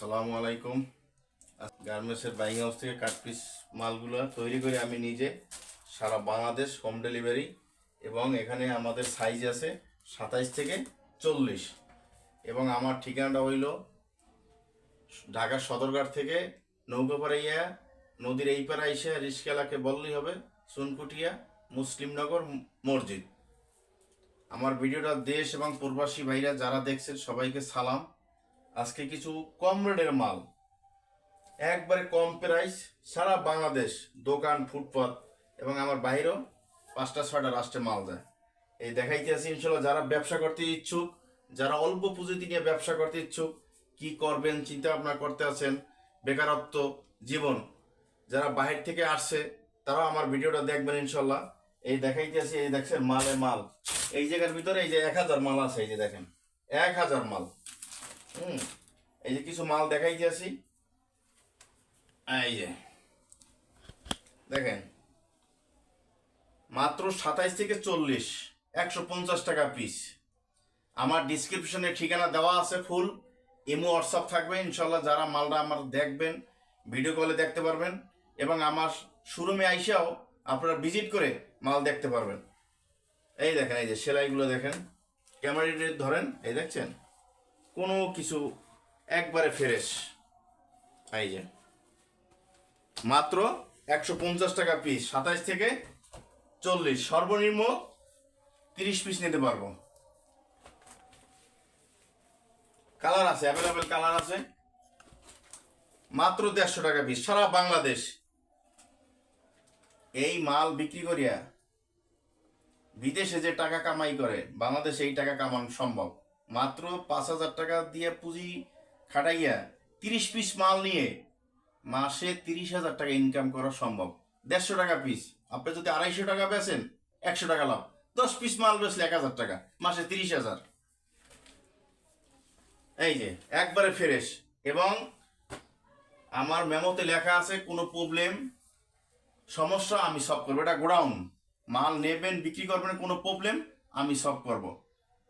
আসসালামু আলাইকুম। গার্মেন্টসের বাইং হাউস থেকে কাট পিস মালগুলো তৈরি করে আমি নিজে সারা বাংলাদেশ হোম ডেলিভারি এবং এখানে আমাদের সাইজ আছে সাতাইশ থেকে চল্লিশ। এবং আমার ঠিকানাটা হইল ঢাকা সদরঘাট থেকে নৌকাপাড়া ইয়া নদীর এই পাড়া এসে রিস্কেলাকে বললেই হবে, সুনকুটিয়া, মুসলিমনগর মসজিদ। আমার ভিডিওটা দেশ এবং প্রবাসী ভাইরা যারা দেখছেন সবাইকে সালাম। আজকে কিছু কম রেটের মাল। একবারে কম প্রাইস সারা বাংলাদেশ দোকান, ফুটপাত এবং আমার বাইরেও পাঁচটা, ছয়টা রাষ্ট্রে মাল যায় এই দেখাইতে আছি ইনশাল্লাহ যারা ব্যবসা করতে ইচ্ছুক, যারা অল্প পুঁজিতে নিয়ে ব্যবসা করতে ইচ্ছুক, কি করবেন চিন্তা ভাবনা করতে আছেন, বেকারত্ব জীবন, যারা বাহির থেকে আসছে, তারাও আমার ভিডিওটা দেখবেন ইনশাল্লাহ এই দেখাইতে আছি, এই দেখছেন মালে মাল। এই জায়গার ভিতরে এই যে এক হাজার মাল আছে, এই যে দেখেন, এক হাজার মাল। হুম, এই যে কিছু মাল দেখাইতে আছি এই যে, দেখেন, মাত্র সাতাইশ থেকে চল্লিশ, একশো পঞ্চাশ টাকা পিস আমার ডিসক্রিপশনে ঠিকানা দেওয়া আছে ফুল ইমো হোয়াটসঅ্যাপ থাকবে ইনশাল্লাহ যারা মালটা আমার দেখবেন ভিডিও কলে দেখতে পারবেন। এবং আমার শোরুমে আইসাও আপনারা ভিজিট করে মাল দেখতে পারবেন। এই দেখেন, এই যে সেলাইগুলো দেখেন। ক্যামেরাটি ধরেন, এই দেখছেন? কোনো কিছু একবারে ফ্রেশ এই যে। মাত্র একশো পঞ্চাশ টাকা পিস সাতাইশ থেকে চল্লিশ। সর্বনিম্ন তিরিশ পিস নিতে পারব। কালার আছে অ্যাভেলেবেল কালার আছে। মাত্র দেড়শো টাকা পিস সারা বাংলাদেশ। এই মাল বিক্রি করিয়া বিদেশে যে টাকা কামাই করে, বাংলাদেশে এই টাকা কামানো সম্ভব। মাত্র পাঁচ হাজার টাকা দিয়ে পুঁজি খাটাইয়া তিরিশ পিস মাল নিয়ে মাসে তিরিশ হাজার টাকা ইনকাম করা সম্ভব। দেড়শো টাকা পিস আপনি যদি আড়াইশো টাকা বেচেন, একশো টাকা লাভ। দশ পিস মাল বেচলে এক হাজার টাকা, মাসে তিরিশ হাজার। এই যে, একবারে ফ্রেশ এবং আমার মেমোতে লেখা আছে, কোনো প্রবলেম সমস্যা, আমি সলভ করব। এটা গোডাউন। মাল নেবেন, বিক্রি করবেন, কোনো প্রবলেম আমি সলভ করব।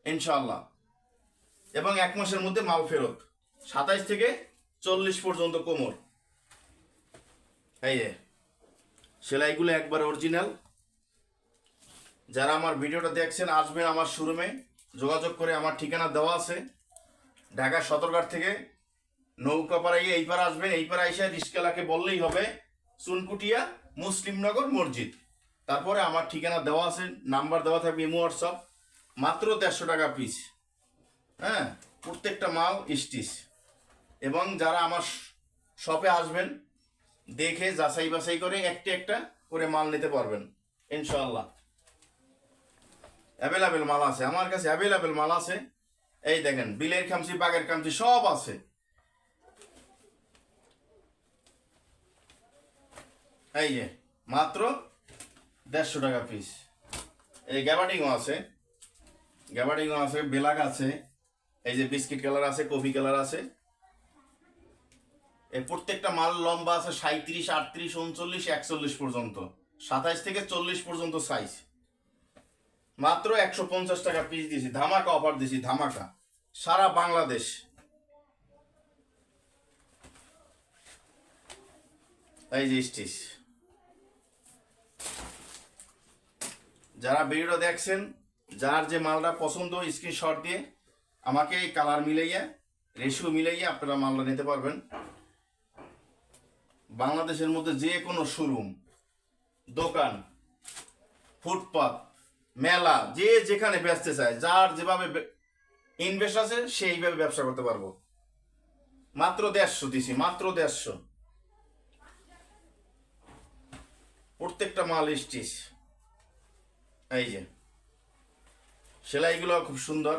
ইনশাল্লাহ এবং এক মাসের মধ্যে মাল ফেরত। সাতাইশ থেকে চল্লিশ পর্যন্ত কোমর। এই যে, সেলাইগুলো একবার অরিজিনাল যারা আমার ভিডিওটা দেখছেন, আসবেন আমার শোরুমে। যোগাযোগ করে আমার ঠিকানা দেওয়া আছে। ঢাকা সদরঘাট থেকে নৌকাপাড়া গিয়ে এই পার আসবেন। এই আইসা রিস্কেলাকে বললেই হবে, চুনকুটিয়া মুসলিমনগর মসজিদ। তারপরে আমার ঠিকানা দেওয়া আছে, নাম্বার দেওয়া থাকবে ইমো হোয়াটসঅ্যাপ। মাত্র দেড়শো টাকা পিস হ্যাঁ প্রত্যেকটা মাল স্টিচ। এবং যারা আমার শপে আসবেন, দেখে, যাচাই বাছাই করে একটা একটা করে মাল নিতে পারবেন ইনশাল্লাহ অ্যাভেলেবেল মাল আছে, আমার কাছে অ্যাভেলেবেল মাল আছে। এই দেখেন, বিলের খামচি, বাগের খামচি, সব আছে। এই যে, মাত্র দেড়শো টাকা পিস এই গ্যাবাডিংও আছে গ্যাবাডিংও আছে, বেলাক আছে। এই যে বিস্কিট কালার আছে কফি কালার আছে। এই প্রত্যেকটা মাল লম্বা আছে সাঁত্রিশ আটত্রিশ, উনচল্লিশ, একচল্লিশ পর্যন্ত। সাতাইশ থেকে চল্লিশ পর্যন্ত সাইজ মাত্র একশো পঞ্চাশ টাকা পিস দিয়েছি, ধামাকা অফার দিয়েছি, ধামাকা। সারা বাংলাদেশ। এই যে স্টিচ যারা ভিডিওটা দেখছেন, যার যে মালটা পছন্দ স্ক্রিনশট দিয়ে আমাকে এই কালার মিলাইয়া, রেশিও মিলাইয়া আপনারা মালটা নিতে পারবেন। বাংলাদেশের মধ্যে যে কোনো শোরুম দোকান, ফুটপাত, মেলা, যে যেখানে বেচতে চায়, যার যেভাবে ইনভেস্ট আছে, সেইভাবে ব্যবসা করতে পারব। মাত্র দেড়শো দিছি, মাত্র দেড়শো। প্রত্যেকটা মাল স্টিচ এই যে, সেলাইগুলো খুব সুন্দর।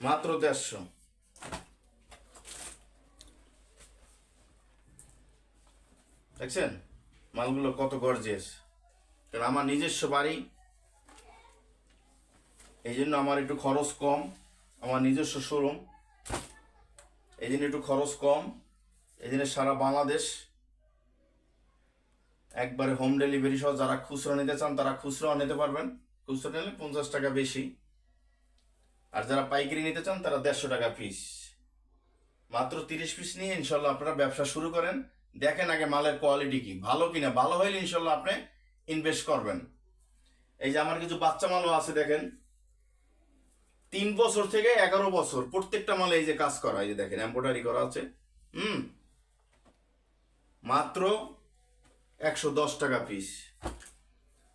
মাত্র দেড়শো। দেখছেন? মালগুলো কত গর্জিয়াস কারণ আমার নিজস্ব বাড়ি, এই জন্য আমার একটু খরচ কম, আমার নিজস্ব শোরুম এই জন্য একটু খরচ কম, এই জন্য সারা বাংলাদেশ, একবারে হোম ডেলিভারি সহ যারা খুচরো নিতে চান তারা খুচরো নিতে পারবেন। খুচরো নিলে পঞ্চাশ টাকা বেশি। আর যারা পাইকারি নিতে চান, তারা দেড়শো টাকা পিস মাত্র তিরিশ পিস নিয়ে ইনশাল্লাহ আপনারা ব্যবসা শুরু করেন। দেখেন আগে মালের কোয়ালিটি কি। ভালো কিনা? ভালো হইলে ইনশাল্লাহ আপনি ইনভেস্ট করবেন। এই যে আমার কিছু বাচ্চা মালও আছে, দেখেন। তিন বছর থেকে এগারো বছর প্রত্যেকটা মালে এই যে কাজ করা, এই যে দেখেন এম্ব্রয়ডারি করা আছে। হুম? মাত্র একশো দশ টাকা পিস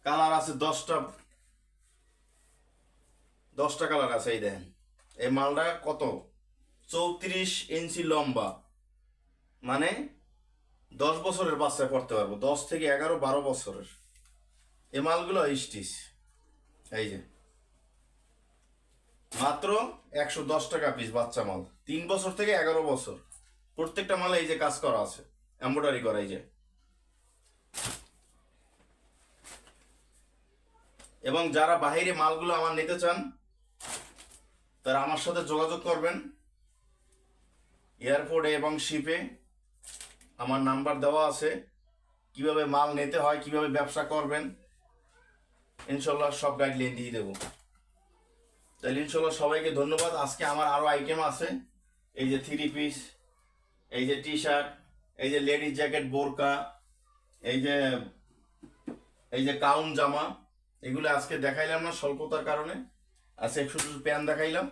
কালার আছে দশটা দশটা কালার আছে, এই দেখেন। এই মালটা কত? চৌত্রিশ ইঞ্চি লম্বা। মানে দশ বছরের বাচ্চা করতে পারব, দশ থেকে এগারো, বারো বছরের। এ মালগুলো স্টিচ। এই যে। মাত্র একশো দশ টাকা পিস বাচ্চা মাল। তিন বছর থেকে এগারো বছর। প্রত্যেকটা মালে এই যে কাজ করা আছে এম্ব্রয়ডারি করা, এই যে। এবং যারা বাহিরে মালগুলো আমার নিতে চান তারা আমার সাথে যোগাযোগ করবেন। এয়ারপোর্টে এবং শিপে। আমার নাম্বার দেওয়া আছে। কীভাবে মাল নিতে হয়, কীভাবে ব্যবসা করবেন ইনশাল্লাহ সব গাইডলাইন দিয়ে দেবো। তাহলে ইনশাল্লাহ সবাইকে ধন্যবাদ। আজকে আমার আরও আইটেম আছে। এই যে থ্রি পিস এই যে টি শার্ট এই যে লেডিস জ্যাকেট বোরকা, এই যে এই যে কাউন জামা, এগুলো আজকে দেখাইলাম না স্বল্পতার কারণে। আজকে একটু প্যান দেখাইলাম।